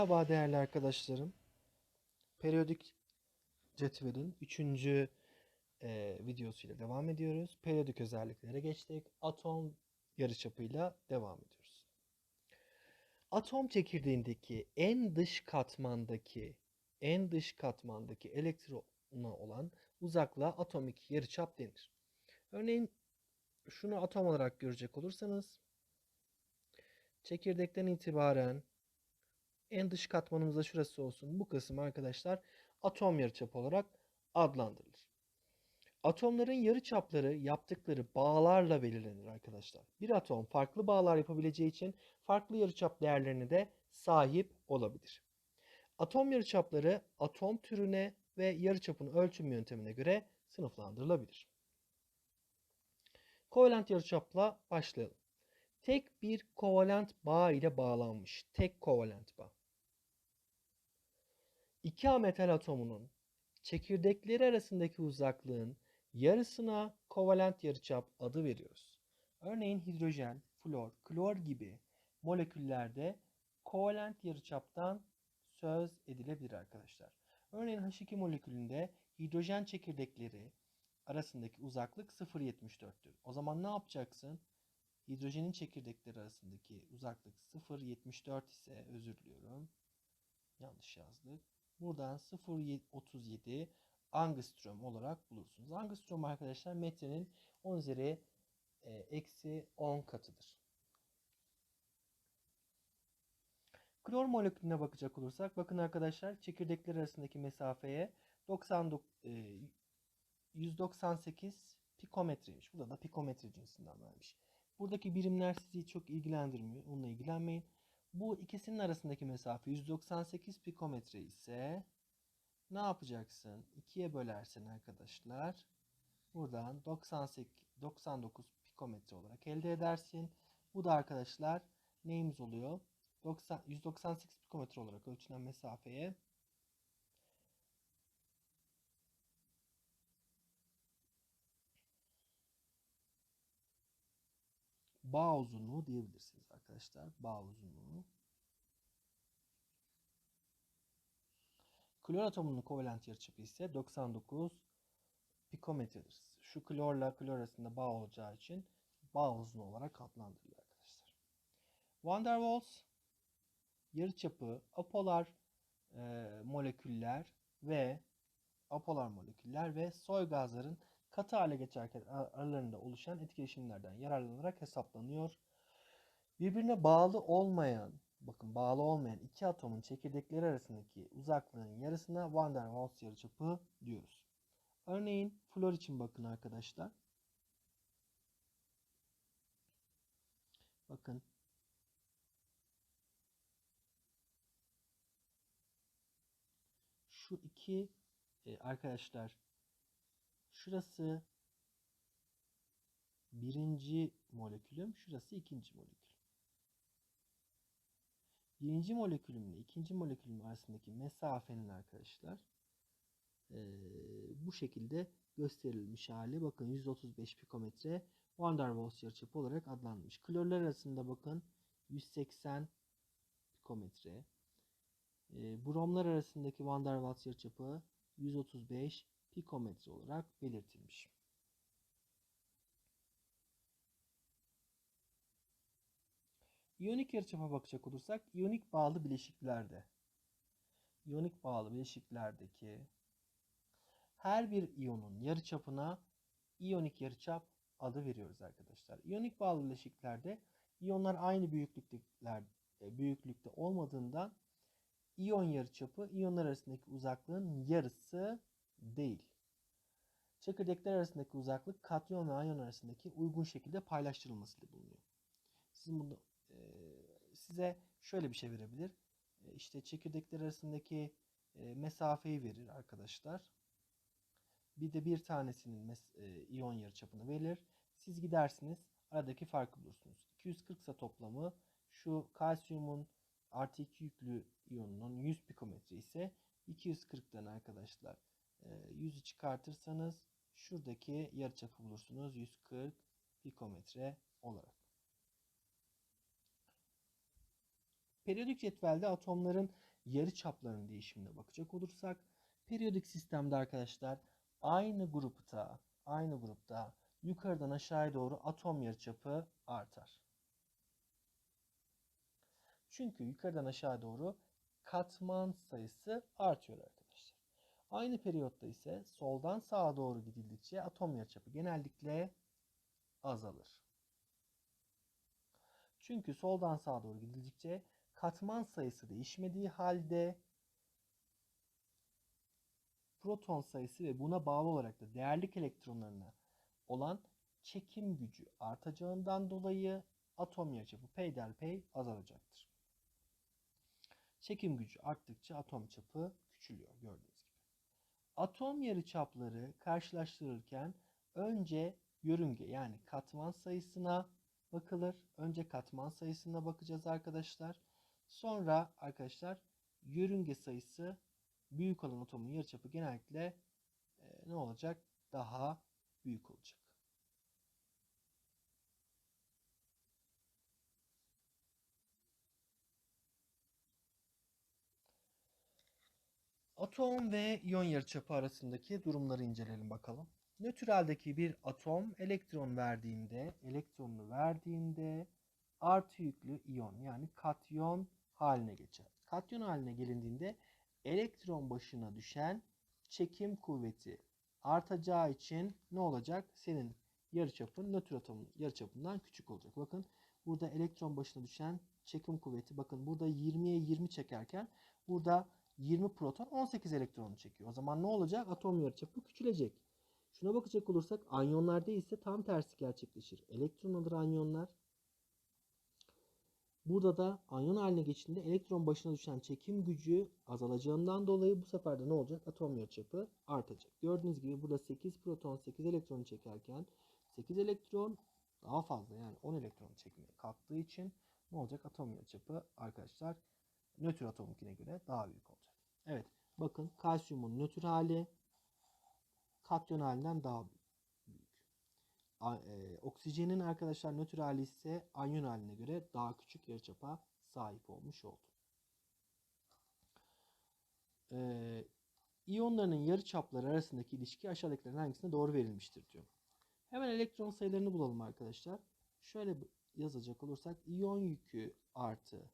Merhaba değerli arkadaşlarım. Periyodik cetvelin 3. E, videosuyla devam ediyoruz. Periyodik özelliklere geçtik. Atom yarıçapıyla devam ediyoruz. Atom çekirdeğindeki en dış katmandaki en dış katmandaki elektrona olan uzaklığa atomik yarıçap denir. Örneğin şunu atom olarak görecek olursanız çekirdekten itibaren en dış katmanımızda şurası olsun. Bu kısım arkadaşlar atom yarıçapı olarak adlandırılır. Atomların yarıçapları yaptıkları bağlarla belirlenir arkadaşlar. Bir atom farklı bağlar yapabileceği için farklı yarıçap değerlerine de sahip olabilir. Atom yarıçapları atom türüne ve yarıçapın ölçüm yöntemine göre sınıflandırılabilir. Kovalent yarıçapla başlayalım. Tek bir kovalent bağ ile bağlanmış. Tek kovalent bağ. 2A metal atomunun çekirdekleri arasındaki uzaklığın yarısına kovalent yarıçap adı veriyoruz. Örneğin hidrojen, flor, klor gibi moleküllerde kovalent yarıçaptan söz edilebilir arkadaşlar. Örneğin H2 molekülünde hidrojen çekirdekleri arasındaki uzaklık 0.74'tür. O zaman ne yapacaksın? Hidrojenin çekirdekleri arasındaki uzaklık 0.74 ise özür diliyorum. Yanlış yazdık. Buradan 0.37 angstrom olarak bulursunuz. Angstrom arkadaşlar metrenin 10 üzeri e, eksi 10 katıdır. Klor molekülüne bakacak olursak bakın arkadaşlar çekirdekler arasındaki mesafeye 99, e, 198 pikometreymiş. Burada da pikometre cinsinden vermiş. Buradaki birimler sizi çok ilgilendirmiyor. Onunla ilgilenmeyin. Bu ikisinin arasındaki mesafe 198 pikometre ise ne yapacaksın? 2'ye bölersin arkadaşlar. Buradan 98, 99 pikometre olarak elde edersin. Bu da arkadaşlar neyimiz oluyor? 90, 198 pikometre olarak ölçülen mesafeye bağ uzunluğu diyebilirsiniz arkadaşlar. Bağ uzunluğu. Klor atomunun kovalent yarıçapı ise 99 pikometredir. Şu klorla klor arasında bağ olacağı için bağ uzunluğu olarak adlandırılıyor arkadaşlar. Van der Waals yarıçapı apolar e, moleküller ve apolar moleküller ve soy gazların katı hale geçerken aralarında oluşan etkileşimlerden yararlanarak hesaplanıyor. Birbirine bağlı olmayan, bakın bağlı olmayan iki atomun çekirdekleri arasındaki uzaklığın yarısına Van der Waals yarıçapı diyoruz. Örneğin flor için bakın arkadaşlar. Bakın şu iki e, arkadaşlar Şurası birinci molekülüm, şurası ikinci molekül. Birinci molekülümle ikinci molekülüm arasındaki mesafenin arkadaşlar e, bu şekilde gösterilmiş hali. Bakın 135 pikometre Van der Waals yarıçapı olarak adlandırılmış. Klorlar arasında bakın 180 pikometre. E, bromlar arasındaki Van der Waals yarıçapı 135 pikometre olarak belirtilmiş. İyonik yarıçapa bakacak olursak iyonik bağlı bileşiklerde iyonik bağlı bileşiklerdeki her bir iyonun yarıçapına iyonik yarıçap adı veriyoruz arkadaşlar. İyonik bağlı bileşiklerde iyonlar aynı büyüklükler büyüklükte olmadığından iyon yarıçapı iyonlar arasındaki uzaklığın yarısı değil. Çekirdekler arasındaki uzaklık katyon ve ayon arasındaki uygun şekilde paylaştırılmasıyla bulunuyor. Sizin bunu e, size şöyle bir şey verebilir. E, işte çekirdekler arasındaki e, mesafeyi verir arkadaşlar. Bir de bir tanesinin e, iyon yarıçapını verir. Siz gidersiniz aradaki farkı bulursunuz. 240 ise toplamı şu kalsiyumun artı 2 yüklü iyonunun 100 pikometre ise 240'dan arkadaşlar 100'ü çıkartırsanız şuradaki yarıçapı bulursunuz 140 pikometre olarak. Periyodik cetvelde atomların yarı çaplarının değişimine bakacak olursak periyodik sistemde arkadaşlar aynı grupta aynı grupta yukarıdan aşağıya doğru atom yarıçapı artar. Çünkü yukarıdan aşağı doğru katman sayısı artıyor arkadaşlar. Aynı periyotta ise soldan sağa doğru gidildikçe atom yarıçapı genellikle azalır. Çünkü soldan sağa doğru gidildikçe katman sayısı değişmediği halde proton sayısı ve buna bağlı olarak da değerlik elektronlarına olan çekim gücü artacağından dolayı atom yarıçapı peyderpey azalacaktır. Çekim gücü arttıkça atom çapı küçülüyor gördüğünüz. Atom yarıçapları karşılaştırılırken önce yörünge yani katman sayısına bakılır. Önce katman sayısına bakacağız arkadaşlar. Sonra arkadaşlar yörünge sayısı büyük olan atomun yarıçapı genellikle e, ne olacak? Daha büyük olacak. Atom ve iyon yarıçapı arasındaki durumları inceleyelim bakalım. Nötraldeki bir atom elektron verdiğinde, elektronunu verdiğinde artı yüklü iyon yani katyon haline geçer. Katyon haline gelindiğinde elektron başına düşen çekim kuvveti artacağı için ne olacak? Senin yarıçapın nötr atomun yarıçapından küçük olacak. Bakın burada elektron başına düşen çekim kuvveti bakın burada 20'ye 20 çekerken burada 20 proton 18 elektronu çekiyor. O zaman ne olacak? Atom yarıçapı küçülecek. Şuna bakacak olursak anyonlarda ise tam tersi gerçekleşir. Elektron alır anyonlar. Burada da anyon haline geçtiğinde elektron başına düşen çekim gücü azalacağından dolayı bu sefer de ne olacak? Atom yarıçapı artacak. Gördüğünüz gibi burada 8 proton 8 elektronu çekerken 8 elektron daha fazla yani 10 elektron çekmeye kalktığı için ne olacak? Atom yarıçapı arkadaşlar nötr atomunkine göre daha büyük olacak. Evet bakın kalsiyumun nötr hali katyon halinden daha büyük. A, e, oksijenin arkadaşlar nötr hali ise anyon haline göre daha küçük yarıçapa sahip olmuş oldu. E, iyonların yarıçapları arasındaki ilişki aşağıdakilerin hangisine doğru verilmiştir diyor. Hemen elektron sayılarını bulalım arkadaşlar. Şöyle yazacak olursak iyon yükü artı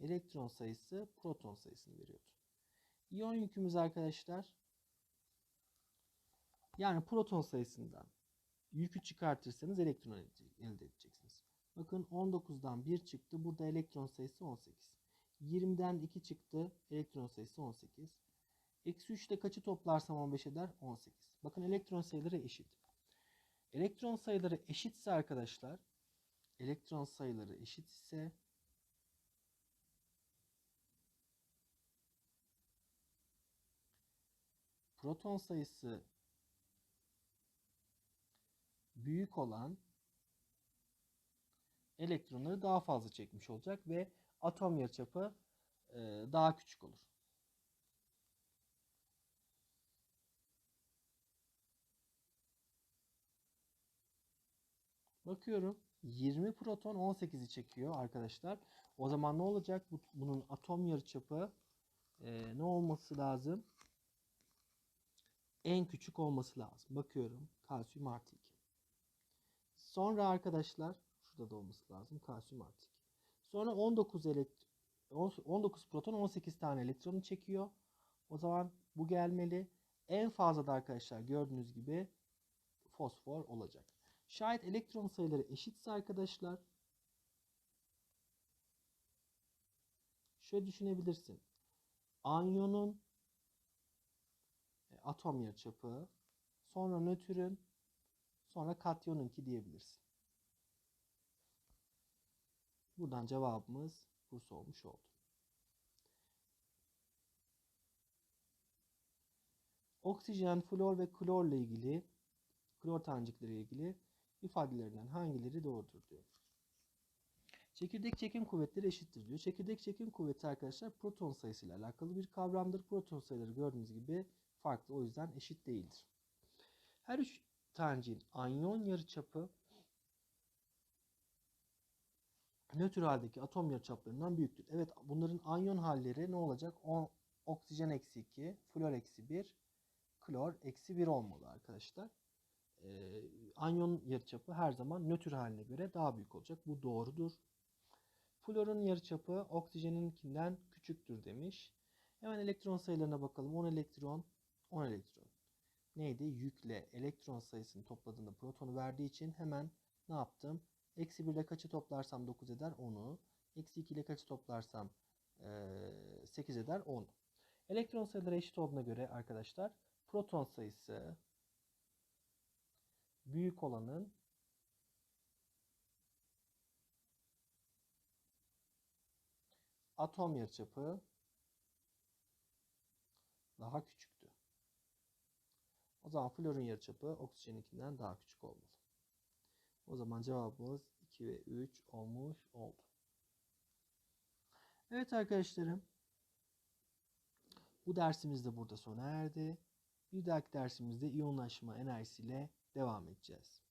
elektron sayısı proton sayısını veriyordu. İyon yükümüz arkadaşlar yani proton sayısından yükü çıkartırsanız elektron elde edeceksiniz. Bakın 19'dan 1 çıktı. Burada elektron sayısı 18. 20'den 2 çıktı. Elektron sayısı 18. Eksi 3'te kaçı toplarsam 15 eder? 18. Bakın elektron sayıları eşit. Elektron sayıları eşitse arkadaşlar elektron sayıları eşitse proton sayısı büyük olan elektronları daha fazla çekmiş olacak ve atom yarıçapı e, daha küçük olur. Bakıyorum 20 proton 18'i çekiyor arkadaşlar. O zaman ne olacak? Bunun atom yarıçapı e, ne olması lazım? En küçük olması lazım. Bakıyorum. Kalsiyum artı 2. Sonra arkadaşlar şurada da olması lazım. Kalsiyum artı 2. Sonra 19 elektron 19 proton 18 tane elektronu çekiyor. O zaman bu gelmeli. En fazla da arkadaşlar gördüğünüz gibi fosfor olacak. Şayet elektron sayıları eşitse arkadaşlar şöyle düşünebilirsin. Anyonun atom yarıçapı sonra nötrün Sonra katyonunki diyebilirsin. Buradan cevabımız Bursa olmuş oldu. Oksijen, flor ve klor ile ilgili klor tanecikleri ilgili ifadelerinden hangileri doğrudur diyor. Çekirdek çekim kuvvetleri eşittir diyor. Çekirdek çekim kuvveti arkadaşlar proton sayısı ile alakalı bir kavramdır. Proton sayıları gördüğünüz gibi farklı o yüzden eşit değildir. Her üç taneciğin anyon yarıçapı nötr haldeki atom yarıçaplarından büyüktür. Evet bunların anyon halleri ne olacak? O, oksijen eksi 2, flor eksi 1, klor eksi 1 olmalı arkadaşlar. Ee, anyon yarıçapı her zaman nötr haline göre daha büyük olacak. Bu doğrudur. Florun yarıçapı oksijeninkinden küçüktür demiş. Hemen elektron sayılarına bakalım. 10 elektron, 10 elektron. Neydi? Yükle elektron sayısını topladığında protonu verdiği için hemen ne yaptım? Eksi 1 ile kaçı toplarsam 9 eder? 10'u. Eksi 2 ile kaçı toplarsam eee, 8 eder? 10. Elektron sayıları eşit olduğuna göre arkadaşlar proton sayısı büyük olanın atom yarıçapı daha küçüktü. O zaman florun yarıçapı oksijeninkinden daha küçük olmalı. O zaman cevabımız 2 ve 3 olmuş oldu. Evet arkadaşlarım. Bu dersimiz de burada sona erdi. Bir dahaki dersimizde iyonlaşma enerjisiyle devam edeceğiz.